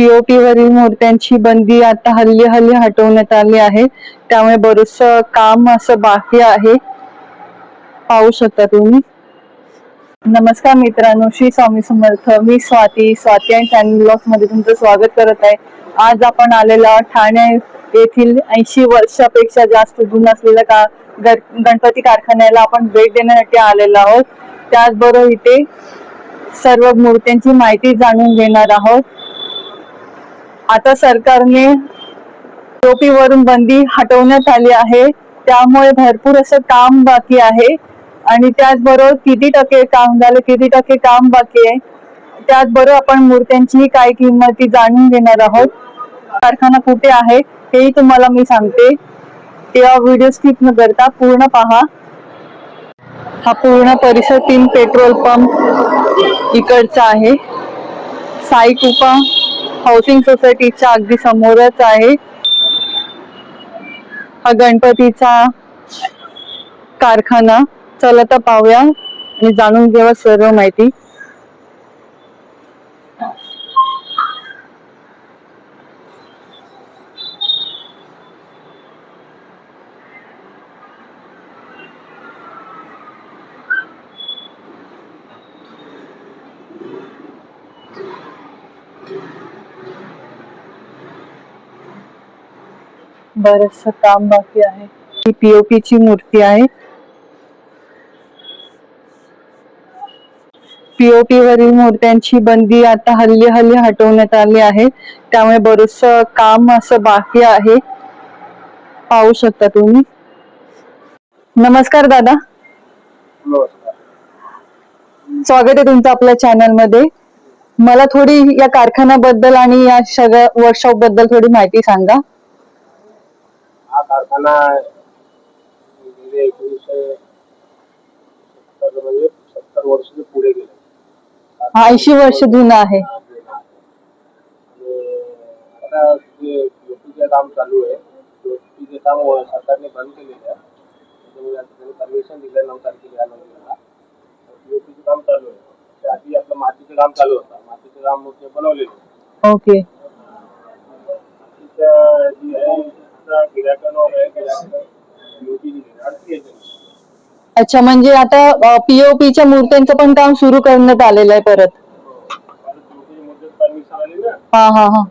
POP वरील मूर्त्यांची बंदी आता हल्ली हल्ली हटवण्यात आली आहे. त्यामुळे बरंच काम असं बाकी आहे. पाहू शकता तुम्ही. नमस्कार मित्रांनो श्री स्वामी समर्थ. मी स्वाती स्वाती आणि चॅनल ब्लॉगमध्ये तुमचं स्वागत करत आहे. आज आपण आलेला ठाणे येथील ऐंशी वर्षापेक्षा जास्त जुनं असलेल्या का गणपती कारखान्याला आपण भेट देण्यासाठी आलेलो आहोत. त्याचबरोबर इथे सर्व मूर्त्यांची माहिती जाणून घेणार आहोत. आता सरकारने टोपीवरून बंदी हटवण्यात आली आहे. त्यामुळे भरपूर असं काम बाकी आहे. आणि त्याचबरोबर किती टक्के काम झालं किती टक्के काम बाकी आहे त्याचबरोबर आपण मूर्त्यांची काय किंमती जाणून घेणार आहोत. कारखाना कुठे आहे हेही तुम्हाला मी सांगते. तेव्हा व्हिडिओ स्किप न करता पूर्ण पहा. हा पूर्ण परिसर तीन पेट्रोल पंप इकडचा आहे. साई कुपा हाऊसिंग सोसायटीच्या अगदी समोरच आहे. हा गणपतीचा कारखाना. चला तर पाहूया आणि जाणून घेऊया सर्व माहिती. बरस काम बाकी आहे. ही पीओपी ची मूर्ती आहे. पीओपी वरील मूर्त्यांची बंदी आता हल्ली हल्ली हटवण्यात आली आहे. त्यामुळे बरस काम असं बाकी आहे. पाहू शकता तुम्ही. नमस्कार दादा. स्वागत आहे तुमचं आपल्या चॅनलमध्ये मला थोडी या कारखान्याबद्दल आणि या सगळ्या वर्कशॉपबद्दल थोडी माहिती सांगा. हा कारखाना गेले एकोणीसशे सत्तर म्हणजे सत्तर वर्ष पुढे गेले. ऐंशी वर्ष जुना आहे. आता जे काम चालू आहे काम सरकारने बंद केलेले आहे. त्याच्यामुळे आता त्यांनी परमिशन दिलं नऊ तारखेला या काम चालू आहे. आपलं मातीचं काम चालू होतं. मातीचं काम बनवलेलं ओके. मातीच्या जी आहे अच्छा म्हणजे आता पीओपीच्या मूर्त्यांचं पण काम सुरू करण्यात आलेलं आहे परत. हा हा हा.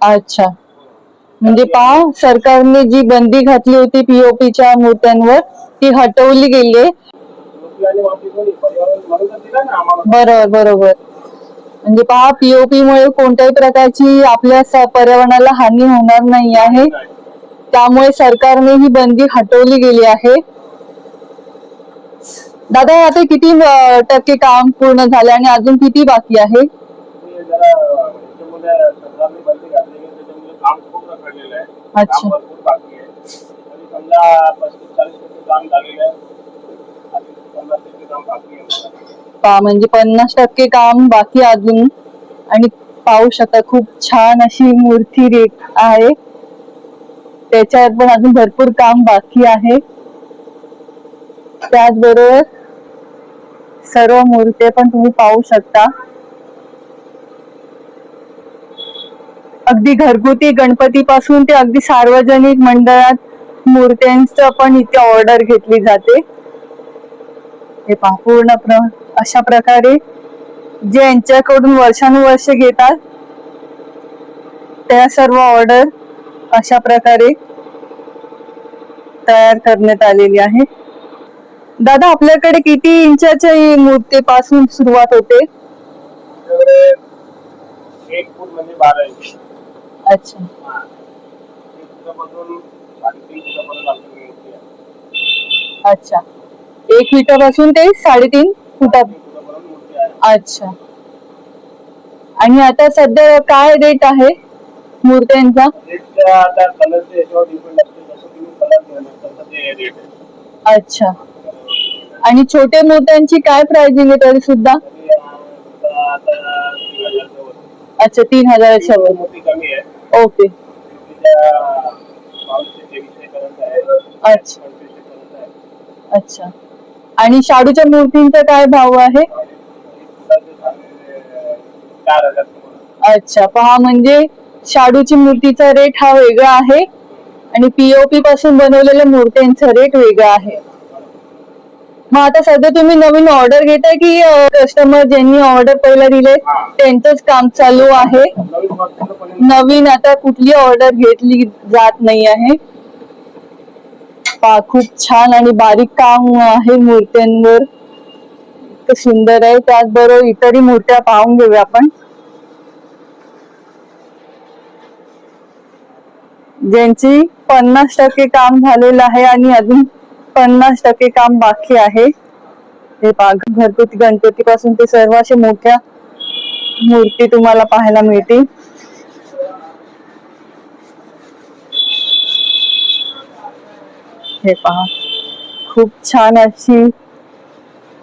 अच्छा. म्हणजे पहा सरकारने जी बंदी घातली होती पीओपीच्या मूर्त्यांवर ती हटवली गेली बरोबर बरोबर. म्हणजे पहा पीओपी मुळे कोणत्याही प्रकारची आपल्या पर्यावरणाला हानी होणार नाही आहे. त्यामुळे सरकारने ही बंदी हटवली गेली आहे. दादा आता किती टक्के काम पूर्ण झाले आणि अजून किती बाकी आहे? अच्छा. काम भरपूर म्हणजे पन्नास टक्के काम बाकी अजून. आणि पाहू शकता खूप छान अशी मूर्ती रेट आहे. त्याच्यावर पण अजून भरपूर काम बाकी आहे. त्याचबरोबर सर्व मूर्ती पण तुम्ही पाहू शकता. अगदी घरगुती गणपती पासून ते अगदी सार्वजनिक मंडळात मूर्त्यांचं पण इथे ऑर्डर घेतली जाते. हे पहा पूर्ण प्र अशा प्रकारे जे यांच्याकडून वर्षानुवर्ष घेतात त्या सर्व ऑर्डर अशा प्रकारे तयार करण्यात आलेली आहे. दादा आपल्याकडे किती इंचाच्या मूर्तीपासून सुरुवात होते? त्याच्यामुळे एक फूट म्हणजे बारा इंच. अच्छा. हा. एक एक मीटरपासून ते साडेतीन फुटा. तीन फुटापर्यंत मूर्ती आहे अच्छा. आणि आता सध्या काय रेट आहे मूर्त्यांचा? अच्छा. आणि छोट्या मूर्त्यांची काय प्राइसिंग आहे तरी सुद्धा. अच्छा तीन हजाराच्या वर. ओके. अच्छा. अच्छा. आणि शाडूच्या मूर्तींचा काय भाव आहे? अच्छा पहा म्हणजे शाडूची मूर्तीचा रेट हा वेगळा आहे आणि पीओपी पासून बनवलेल्या मूर्त्यांचा रेट वेगळा आहे. मग आता सध्या तुम्ही नवीन ऑर्डर घेताय की कस्टमर ज्यांनी ऑर्डर पहिला दिले त्यांचंच काम चालू आहे? नवीन आता कुठली ऑर्डर घेतली जात नाही आहे? पा खूप छान आणि बारीक काम आहे मूर्त्यांवर. सुंदर आहे. त्याचबरोबर इतरही मूर्त्या पाहून घेऊया आपण. ज्यांची पन्नास टक्के काम झालेलं आहे आणि अजून पन्नास टक्के काम बाकी आहे. हे घरगुती गणपती पासून ते सर्व अशा मोठ्या मूर्ती तुम्हाला पाहायला मिळतील. हे पहा. खूप छान अशी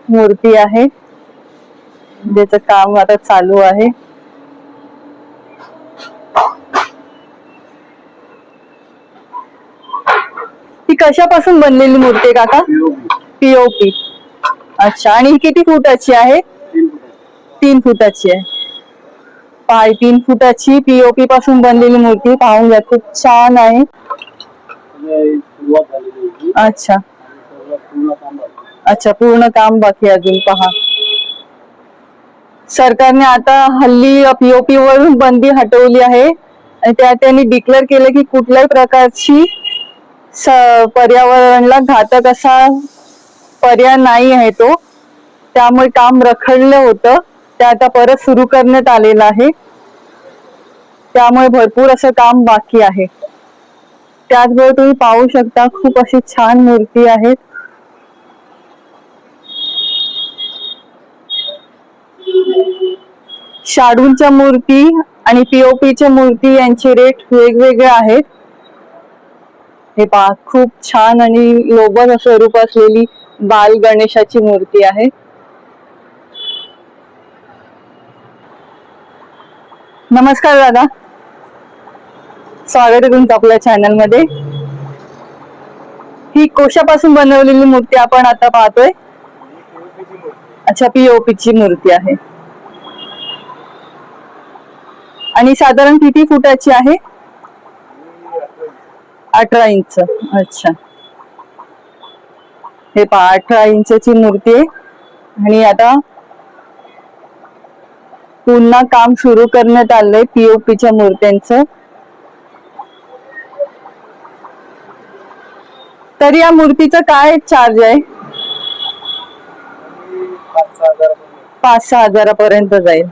मूर्ती आहे. ज्याचं काम आता चालू आहे. ती कशापासून बनलेली मूर्ती आहे काका? पीओपी अच्छा आणि ही किती फुटाची आहे? तीन फुटाची आहे. पाय तीन फुटाची पीओपी पासून बनलेली मूर्ती. पाहून घ्या खूप छान आहे. होती अच्छा. पूर्ण काम बाकी अच्छा पूर्ण काम बाकी आहे अजून पहा. सरकारने आता हल्ली पीओपी वरून बंदी हटवली आहे आणि त्या त्यांनी डिक्लेअर केलं की कुठल्याही प्रकारची स- पर्यावरणाला घातक असा पर्याय नाही आहे तो. त्यामुळे काम रखडलं होतं. ते आता परत सुरू करण्यात आलेलं आहे. त्यामुळे भरपूर असं काम बाकी आहे. त्याचबरोबर तुम्ही पाहू शकता खूप अशी छान मूर्ती आहेत. शाडूंच्या मूर्ती आणि पीओपीच्या मूर्ती यांचे रेट वेगवेगळे आहेत. हे पहा खूप छान आणि लोबल स्वरूप असलेली बाल गणेशाची मूर्ती आहे. नमस्कार दादा. स्वागत आहे तुमचं आपल्या चॅनलमध्ये. ही कोशापासून बनवलेली मूर्ती आपण आता पाहतोय. अच्छा पीओपी ची मूर्ती आहे. आणि साधारण किती फुटाची आहे? अठरा इंच. अठरा इंच अच्छा. हे पहा अठरा इंचची मूर्ती आहे. आणि आता पुन्हा काम सुरू करण्यात आलंय पीओपीच्या मूर्त्यांचं. तरी या मूर्तीचं काय चार्ज आहे? पाच सहा हजारापर्यंत जाईल.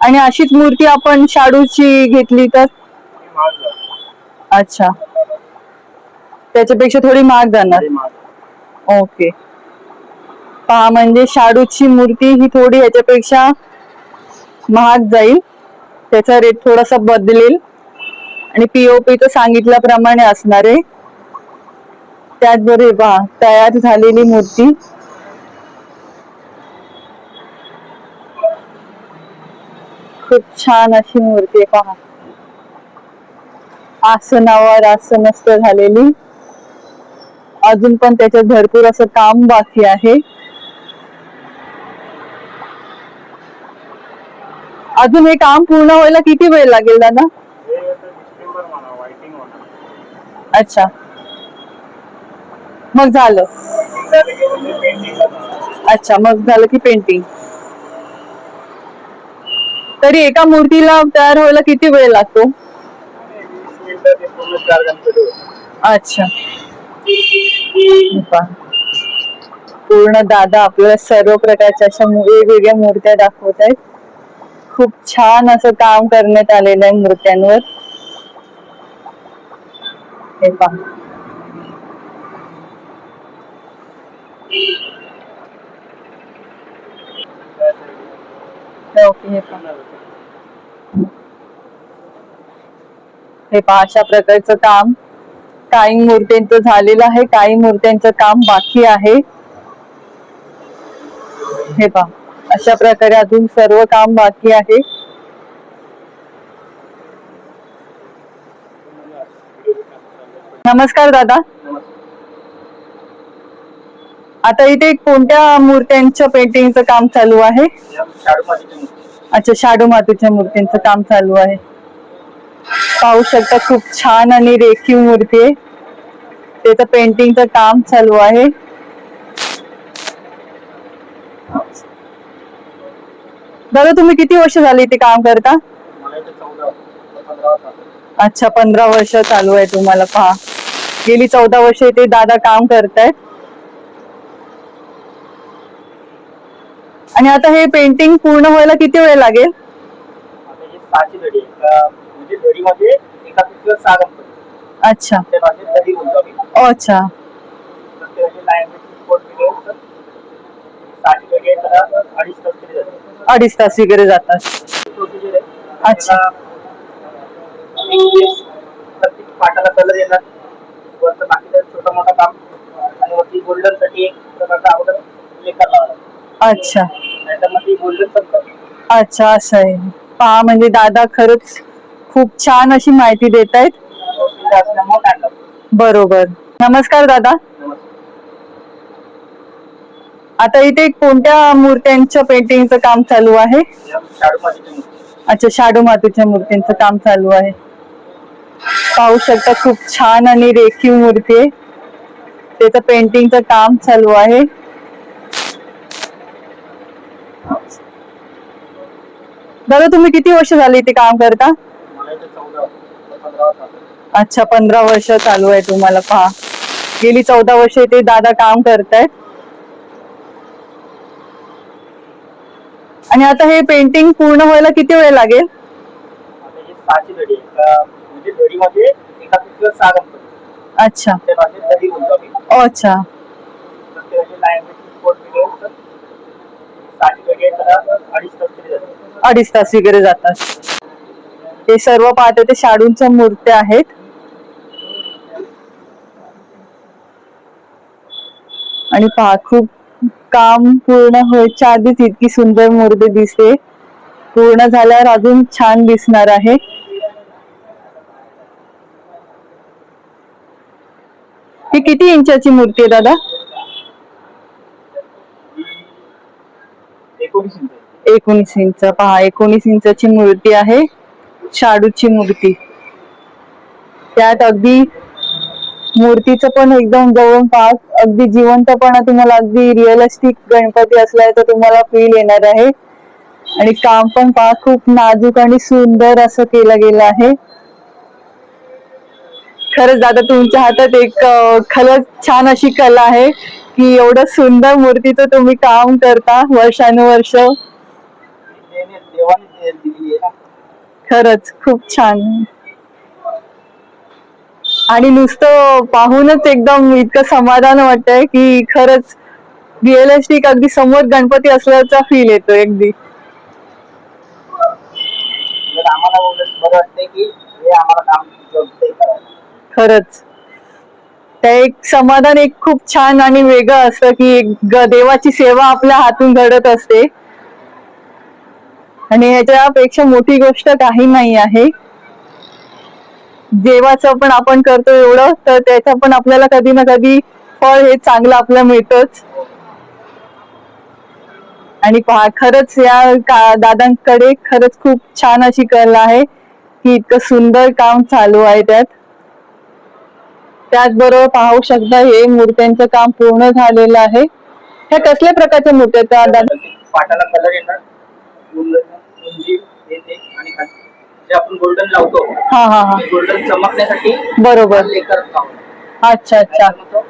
आणि अशीच मूर्ती आपण शाडूची घेतली तर. अच्छा. त्याच्यापेक्षा थोडी महाग जाणार. ओके. पहा म्हणजे शाडूची मूर्ती ही थोडी ह्याच्यापेक्षा महाग जाईल. त्याचा रेट थोडासा बदलेल. आणि पीओपी तर सांगितल्याप्रमाणे असणार आहे. त्याचबरोबर पहा तयार झालेली मूर्ती. खूप छान अशी मूर्ती आहे पहा. आसनावर आसनस्थ झालेली. अजून पण त्याच्यात भरपूर असं काम बाकी आहे. अजून हे काम पूर्ण व्हायला किती वेळ लागेल दादा? अच्छा. मग झालं. अच्छा मग झालं की पेंटिंग तरी एका मूर्तीला तयार व्हायला किती वेळ लागतो? पूर्ण अच्छा पूर्ण दादा आपल्याला सर्व प्रकारच्या अशा वेगवेगळ्या मूर्त्या दाखवत आहेत. खूप छान असं काम करण्यात आलेलं आहे मूर्त्यांवर. हे पहा. ओके हे पहा. हे पहा अशा प्रकारचं काम. काही मूर्त्यांचं झालेलं आहे. काही मूर्त्यांचं काम बाकी आहे. हे पहा अशा प्रकारे अजून सर्व काम बाकी आहे. नमस्कार दादा. आता इथे कोणत्या मूर्त्यांच्या पेंटिंगचं काम चालू आहे? अच्छा शाडू मातीच्या मूर्तींचं काम चालू आहे. पाहू शकता खूप छान आणि रेखीव मूर्ती आहे. त्याचं पेंटिंगचं काम चालू आहे. दादा तुम्ही किती वर्ष झाली इथे काम करता? अच्छा पंधरा वर्ष चालू आहे तुम्हाला. पहा. गेली चौदा वर्ष इथे दादा काम करतायत. आणि आता हे पेंटिंग पूर्ण व्हायला किती वेळ लागेल? म्हणजे अच्छा. अच्छा. अडीच तास वगैरे जातात. अच्छा. पाटाला कलर येणार. वरचं बाकीचं छोटं मोठं काम. आणि वरती गोल्डनसाठी एक प्रकारचा अगोदर लेखा लावला अच्छा. अच्छा असं आहे. पहा म्हणजे दादा खरंच खूप छान अशी माहिती देत आहेत. बरोबर. नमस्कार दादा. आता इथे कोणत्या मूर्त्यांच्या पेंटिंगचं काम चालू आहे? अच्छा शाडू मातीच्या मूर्तींचं काम चालू आहे. पाहू शकता खूप छान आणि रेखीव मूर्ती आहे. त्याचं पेंटिंगचं काम चालू आहे. दादा तुम्ही किती वर्ष झाली इथे काम करता. अच्छा पंधरा वर्ष चालू आहे तुम्हाला पहा. गेली चौदा वर्ष इथे दादा काम करतायत आणि आता हे पेंटिंग पूर्ण व्हायला किती वेळ लागेल? म्हणजे अच्छा. अच्छा. अडीच तास अडीच तास वगैरे जातात. हे सर्व पाहते ते शाडूंच्या मूर्त्या आहेत. आणि पहा खूप काम पूर्ण व्हायच्या आधीच इतकी सुंदर मूर्ती दिसते. पूर्ण झाल्यावर अजून छान दिसणार आहे. ही किती इंचाची मूर्ती आहे दादा? एकोणीस इंच पहा एकोणीस इंचाची मूर्ती आहे शाडूची मूर्ती. त्यात अगदी मूर्तीचं पण एकदम जवळपास अगदी जिवंतपणा तुम्हाला अगदी रिअलिस्टिक गणपती असल्याचं तुम्हाला फील येणार आहे. आणि काम पण पहा खूप नाजूक आणि सुंदर असं केलं गेलं आहे. खरंच दादा तुमच्या हातात एक खरंच छान अशी कला आहे की एवढं सुंदर मूर्तीचं तुम्ही काम करता वर्षानुवर्ष. देवाने दे- दिलेली आहे ना. खरंच खूप छान. आणि नुसतं पाहूनच एकदम इतकं समाधान वाटतंय की खरंच रिअलिस्टिक अगदी समोर गणपती असल्याचा फील येतो अगदी. हे खरंच. त्या एक समाधान एक खूप छान आणि वेगळं असतं की एक देवाची सेवा आपल्या हातून घडत असते. आणि ह्याच्यापेक्षा मोठी गोष्ट काही नाही आहे. देवाचं पण आपण करतो एवढं तर त्याचं पण आपल्याला कधी ना कधी फळ हे चांगलं आपल्याला मिळतच. आणि पहा खरंच या का दादांकडे खरंच खूप छान अशी कला आहे की इतकं सुंदर काम चालू आहे त्यात. त्याचबरोबर पाहू शकता हे मूर्त्यांचं काम पूर्ण झालेलं आहे. ह्या कसल्या प्रकारच्या मूर्त्या त्या दादा गोल्डन उंची येते आणि खाली जे आपण गोल्डन लावतो हा हा हा. ते गोल्डन चमकण्यासाठी बरोबर. अच्छा अच्छा. तो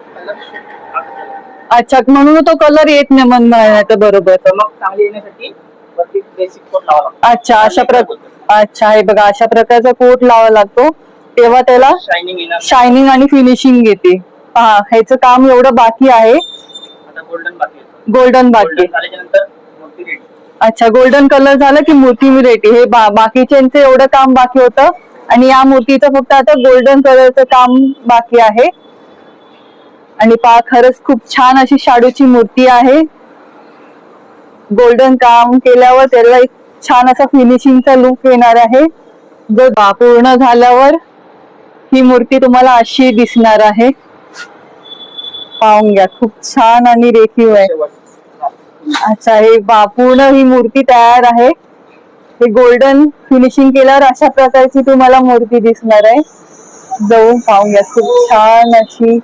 अच्छा म्हणून तो कलर येत नाही मन म्हणायचं बरोबर. चमक चांगली येण्यासाठी वरती बेसिक कोट लावा लागतो. अच्छा अशा प्रकार अच्छा हे बघा अशा प्रकारचा कोट लावा लागतो. तेव्हा त्याला शायनिंग येणार. शायनिंग आणि फिनिशिंग येते. हा ह्याचं काम एवढं बाकी आहे. आता गोल्डन बाकी गोल्डन बाकी गोल्डन झाल्याच्यानंतर मूर्ती रेडी अच्छा गोल्डन कलर झालं की मूर्ती मी हे बा- बाकीच्यांचं एवढं काम बाकी होतं. आणि या मूर्तीचं फक्त आता गोल्डन कलरचं काम बाकी आहे. आणि पा खरंच खूप छान अशी शाडूची मूर्ती आहे. गोल्डन काम केल्यावर त्याला एक छान असा फिनिशिंगचा लुक येणार आहे. जो बा- पूर्ण झाल्यावर ही मूर्ती तुम्हाला अशी दिसणार आहे. पाहून घ्या खूप छान आणि रेखीव आहे. अच्छा हे पूर्ण ही मूर्ती तयार आहे. हे गोल्डन फिनिशिंग केल्यावर अशा प्रकारची तुम्हाला मूर्ती दिसणार आहे. जाऊन पाहूया खूप छान अशी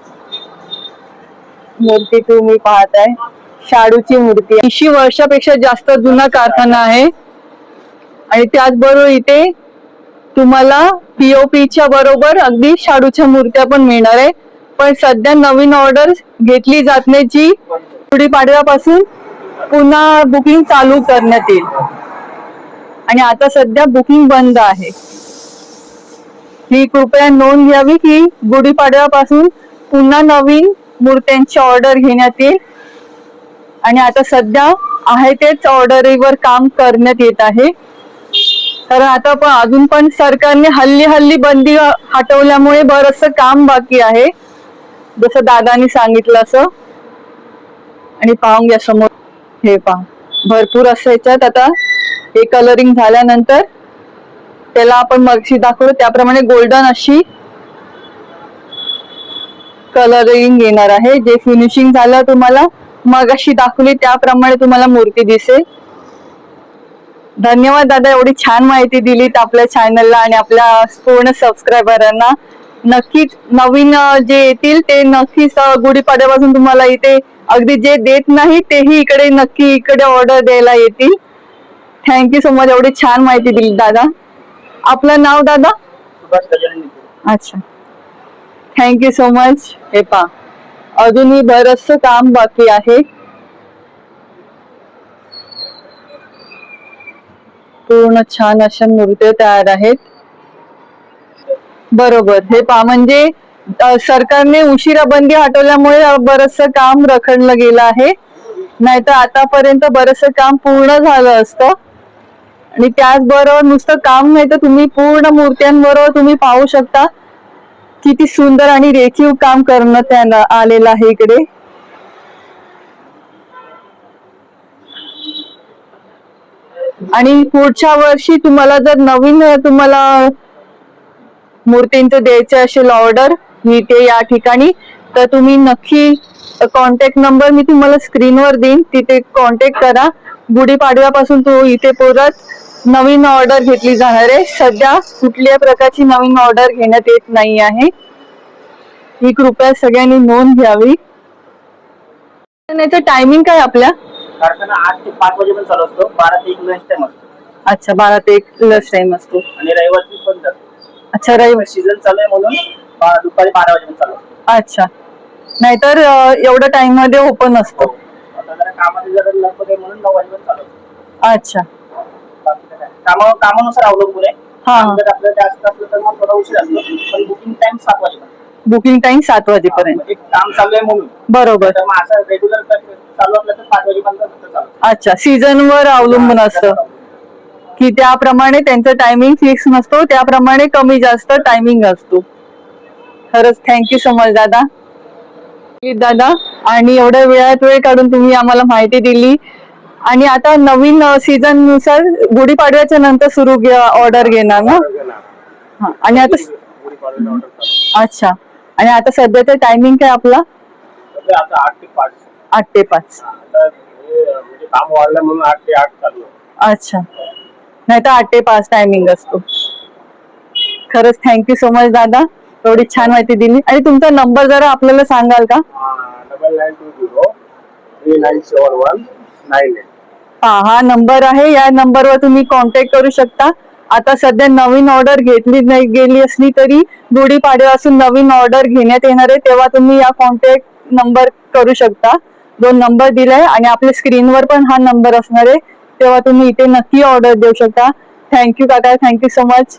मूर्ती तुम्ही पाहताय. शाडूची मूर्ती. ऐंशी वर्षापेक्षा जास्त जुना कारखाना आहे. आणि त्याचबरोबर इथे तुम्हाला पीओपीच्या बरोबर अगदी शाडूच्या मूर्त्या पण मिळणार आहे. पण सध्या नवीन ऑर्डर घेतली जात नाही जी. गुढीपाडव्यापासून पुन्हा बुकिंग चालू करण्यात येईल. आणि आता सध्या बुकिंग बंद आहे. ही कृपया नोंद घ्यावी की गुढीपाडव्यापासून पुन्हा नवीन मूर्त्यांची ऑर्डर घेण्यात येईल. आणि आता सध्या आहे तेच ऑर्डरीवर काम करण्यात येत आहे. कारण आता पण अजून पण सरकारने हल्ली हल्ली बंदी हटवल्यामुळे बरचसं काम बाकी आहे. जसं दादानी सांगितलं असं. आणि पाहून घ्या समोर. हे पहा. भरपूर असं याच्यात आता हे कलरिंग झाल्यानंतर त्याला आपण मगशी दाखवू त्याप्रमाणे गोल्डन अशी कलरिंग येणार आहे. जे फिनिशिंग झालं तुम्हाला मगाशी दाखवली त्याप्रमाणे तुम्हाला मूर्ती दिसेल. धन्यवाद दादा एवढी छान माहिती दिलीत आपल्या चॅनलला आणि आपल्या पूर्ण सबस्क्रायबरांना नक्कीच नवीन जे येतील ते नक्कीच गुढीपाड्यापासून तुम्हाला इथे अगदी जे देत नाही तेही इकडे नक्की इकडे ऑर्डर द्यायला येतील. थँक्यू सो मच एवढी छान माहिती दिली दादा. आपलं नाव दादा. अच्छा. थँक्यू सो मच हे पा अजूनही बरचस काम बाकी आहे. पूर्ण छान अशा मूर्त्या तयार आहेत. बरोबर. हे पा म्हणजे सरकारने उशिरा बंदी हटवल्यामुळे बरस बरचसं काम रखडलं गेलं आहे. नाहीतर आतापर्यंत बरचसं काम पूर्ण झालं असतं. आणि त्याचबरोबर नुसतं काम नाही तर तुम्ही पूर्ण मूर्त्यांबरोबर तुम्ही पाहू शकता किती सुंदर आणि रेखीव काम करण्यात त्यांना आलेलं आहे इकडे. आणि पुढच्या वर्षी तुम्हाला जर नवीन तुम्हाला मूर्तींचं द्यायचं असेल ऑर्डर इथे या ठिकाणी. तर तुम्ही नक्की कॉन्टॅक्ट नंबर मी तुम्हाला स्क्रीनवर देईन. तिथे कॉन्टॅक्ट करा. गुढीपाडव्यापासून तो इथे परत नवीन ऑर्डर घेतली जाणार आहे. सध्या कुठल्याही प्रकारची नवीन ऑर्डर घेण्यात येत नाही आहे. ही कृपया सगळ्यांनी नोंद घ्यावी. टायमिंग काय आपल्या? कारखाना आठ ते पाच वाजेपर्यंत चालू असतो. बारा ते एक लंच टाइम असतो. अच्छा बारा ते एक लस टाइम असतो. आणि रविवारची असतो अच्छा रविवार सीझन चालू आहे म्हणून दुपारी बारा वाजेपर्यंत चालू असतो अच्छा. नाहीतर अं, एवढ्या टाइममध्ये ओपन असतो आता जरा कामाची जरा लवकर आहे म्हणून नऊ वाजेपर्यंत चालू असतो अच्छा. बाकी काय? कामा कामानुसार अवलंबून आहे. हा. काम जर आपलं जास्त असलं तर मग थोडा उशीर असतो. पण बुकिंग टाइम सात वाजेपर्यंत. बुकिंग टाइम सात वाजेपर्यंत. म्हणजे काम चालू आहे म्हणून. बरोबर. तर मग असं रेग्युलर चालू असलं तर पाच वाजेपर्यंत फक्त चालू असतं. अच्छा. सीझन वर अवलंबून असतं. की त्याप्रमाणे त्यांचं टायमिंग फिक्स नसतो त्याप्रमाणे कमी जास्त टायमिंग असतो. खरंच थँक्यू सो मच दादा. दादा आणि एवढ्या वेळात वेळ काढून तुम्ही आम्हाला माहिती दिली. आणि आता नवीन सीझननुसार गुढीपाडव्याच्या नंतर सुरू ऑर्डर घेणार ना? हा आणि आता. अच्छा. आणि आता सध्याचं टायमिंग काय आपला? आठ ते पाच. म्हणजे अच्छा. नाही तर आठ ते पाच टायमिंग असतो. खरंच थँक्यू सो मच दादा. एवढी छान माहिती दिली. आणि तुमचा नंबर जरा आपल्याला सांगाल का? Double nine two zero three nine seven one nine eight हा हा नंबर आहे. या नंबरवर तुम्ही कॉन्टॅक्ट करू शकता. आता सध्या नवीन ऑर्डर घेतली नाही गेली असली तरी गुढीपाडव्यापासून नवीन ऑर्डर घेण्यात येणार आहे. तेव्हा तुम्ही या कॉन्टॅक्ट नंबर करू शकता. दोन नंबर दिलाय आणि आपल्या स्क्रीनवर पण हा नंबर असणार आहे. तेव्हा तुम्ही इथे नक्की ऑर्डर देऊ शकता. थँक्यू काका. Thank you so much